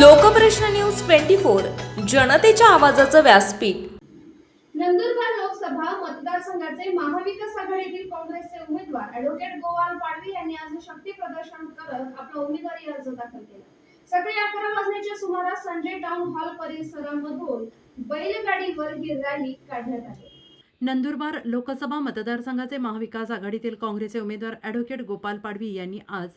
Lokprashna news twenty four जनतेच्या आवाजाचं व्यासपीठ. नंदुरबार लोकसभा मतदारसंघाचे महाविकास आघाडीतील काँग्रेसचे उमेदवार ऍडव्होकेट गोवाल पाडवी यांनी आज शक्ती प्रदर्शन करत आपला उमेदवारी अर्ज दाखल केला. सकाळी अकरा वाजण्याच्या सुमारास संजय टाउन हॉल परिसरामधून बैलगाडीवर ही रॅली काढण्यात आली. नंदुरबार लोकसभा मतदारसंघाचे महाविकास आघाडीतील काँग्रेसचे उमेदवार ॲडव्होकेट गोपाल पाडवी यांनी आज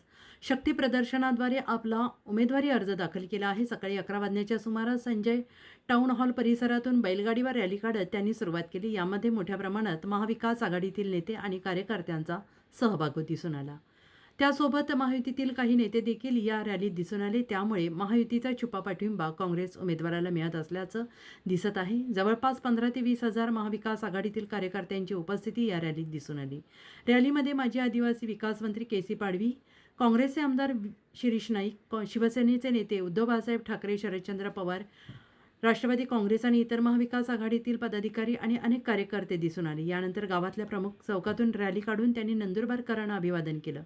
शक्ती प्रदर्शनाद्वारे आपला उमेदवारी अर्ज दाखल केला आहे. सकाळी अकरा वाजण्याच्या सुमारास संजय टाऊन हॉल परिसरातून बैलगाडीवर रॅली काढत त्यांनी सुरुवात केली. यामध्ये मोठ्या प्रमाणात महाविकास आघाडीतील नेते आणि कार्यकर्त्यांचा सहभाग दिसून आला. त्यासोबत महायुतीतील काही नेते देखील या रॅलीत दिसून आले. त्यामुळे महायुतीचा छुपा पाठिंबा काँग्रेस उमेदवाराला मिळत असल्याचं दिसत आहे. जवळपास पंधरा ते वीस हजार महाविकास आघाडीतील कार्यकर्त्यांची उपस्थिती या रॅलीत दिसून आली. रॅलीमध्ये माजी आदिवासी विकास मंत्री के सी पाडवी काँग्रेसचे आमदार शिरीष नाईक शिवसेनेचे नेते उद्धव बाळासाहेब ठाकरे शरदचंद्र पवार राष्ट्रवादी काँग्रेस आणि इतर महाविकास आघाडीतील पदाधिकारी आणि अनेक कार्यकर्ते दिसून आले. यानंतर गावातल्या प्रमुख चौकातून रॅली काढून त्यांनी नंदुरबारकरांना अभिवादन केलं.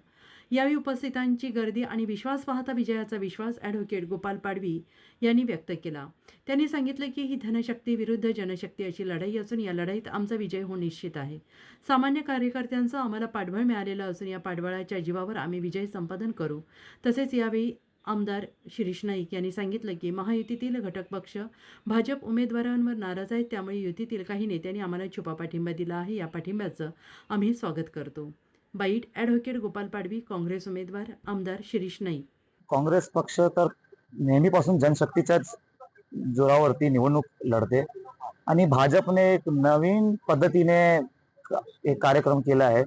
यावेळी उपस्थितांची गर्दी आणि विश्वास पाहता विजयाचा विश्वास ॲडव्होकेट गोपाल पाडवी यांनी व्यक्त केला. त्यांनी सांगितलं की ही धनशक्ती विरुद्ध जनशक्ती अशी लढाई असून या लढाईत आमचा विजय होऊ निश्चित आहे. सामान्य कार्यकर्त्यांचं आम्हाला पाठबळ मिळालेलं असून या पाठबळाच्या जीवावर आम्ही विजय संपादन करू. तसेच यावेळी आमदार शिरीष नाईक यांनी सांगितलं की महायुतीतील घटक पक्ष भाजप उमेदवारांवर नाराज आहेत त्यामुळे युतीतील काही नेत्यांनी आम्हाला छुपा पाठिंबा दिला आहे. या पाठिंब्याचं आम्ही स्वागत करतो. बाईट ॲडव्होकेट गोपाल पाडवी काँग्रेस उमेदवार आमदार शिरीष नाईक. काँग्रेस पक्ष तर नेहमीपासून जनशक्तीच्याच जोरावरती निवडणूक लढते आणि भाजपने एक नवीन पद्धतीने एक कार्यक्रम केला आहे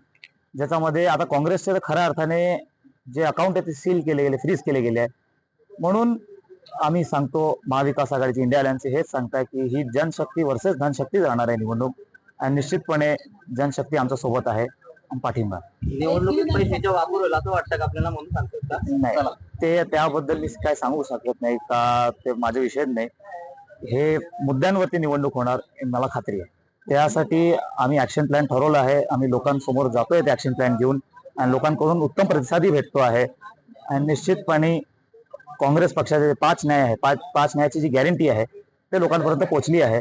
ज्याच्यामध्ये आता काँग्रेसचे तर खऱ्या अर्थाने जे अकाउंट आहे ते सील केले गेले फ्रीज केले गेले आहे. म्हणून आम्ही सांगतो महाविकास आघाडीचे इंडिया अलायन्सचे हेच सांगताय की ही जनशक्ती वर्सेस धनशक्तीच राहणार आहे निवडणूक. आणि निश्चितपणे जनशक्ती आमच्यासोबत आहे. आणि पाठिंबा. निवडणुकीत पैशाचा वापर होईल असं वाटतं का आपल्याला म्हणून सांगतात नाही. ते त्याबद्दल मी काय सांगू शकत नाही का? ते माझे विषय नाही. हे मुद्द्यांवरती निवडणूक होणार मला खात्री आहे. त्यासाठी आम्ही ऍक्शन प्लॅन ठरवलं आहे. आम्ही लोकांसमोर जातोय ते ऍक्शन प्लॅन घेऊन. लोकांकडून उत्तम प्रतिसादही भेटतो आहे. आणि निश्चितपणे काँग्रेस पक्षाचे जे पाच न्याय आहे पाच पाच न्यायाची जी गॅरंटी आहे ते लोकांपर्यंत पोहोचली आहे.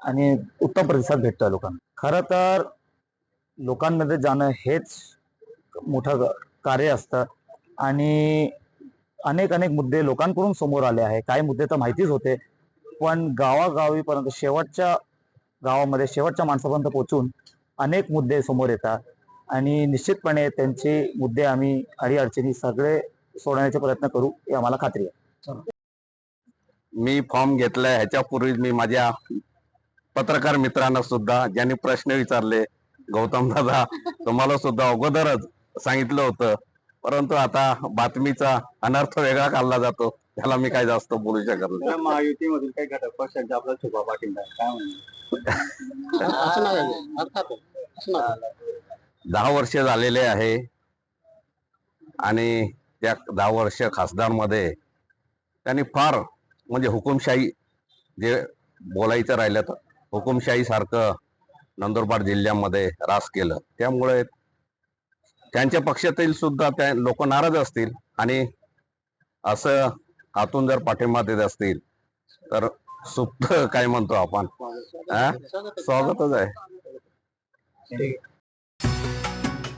आणि उत्तम प्रतिसाद भेटतोय लोकांना. खरं तर लोकांमध्ये जाणं हेच मोठं कार्य असतं. आणि अनेक अनेक मुद्दे लोकांकडून समोर आले आहे. काही मुद्दे तर माहितीच होते. पण गावागावीपर्यंत शेवटच्या गावामध्ये शेवटच्या माणसापर्यंत पोहोचून अनेक मुद्दे समोर येतात. आणि निश्चितपणे त्यांचे मुद्दे आम्ही अडीअडचणी सगळे सोडवण्याचा प्रयत्न करू ही आम्हाला खात्री आहे. मी फॉर्म घेतलाय ह्याच्यापूर्वी मी माझ्या पत्रकार मित्रांना सुद्धा ज्यांनी प्रश्न विचारले गौतम दादा तुम्हाला सुद्धा अगोदरच सांगितलं होतं. परंतु आता बातमीचा अनर्थ वेगळा काढला जातो त्याला मी काय जास्त बोलू शकत नाही. महायुतीमधील काही घटक पक्षांचा आपला छुपा पाठिंबा आहे. काय म्हणणं दहा वर्ष झालेले आहे. आणि त्या दहा वर्ष खासदारमध्ये त्यांनी फार म्हणजे हुकुमशाही जे बोलायचं राहिलं तर हुकुमशाही सारखं नंदुरबार जिल्ह्यामध्ये रास केलं. त्यामुळे त्यांच्या पक्षातील सुद्धा त्या लोक नाराज असतील. आणि असं आतून जर पाठिंबा देत असतील तर सुप्त काय म्हणतो आपण? स्वागतच आहे.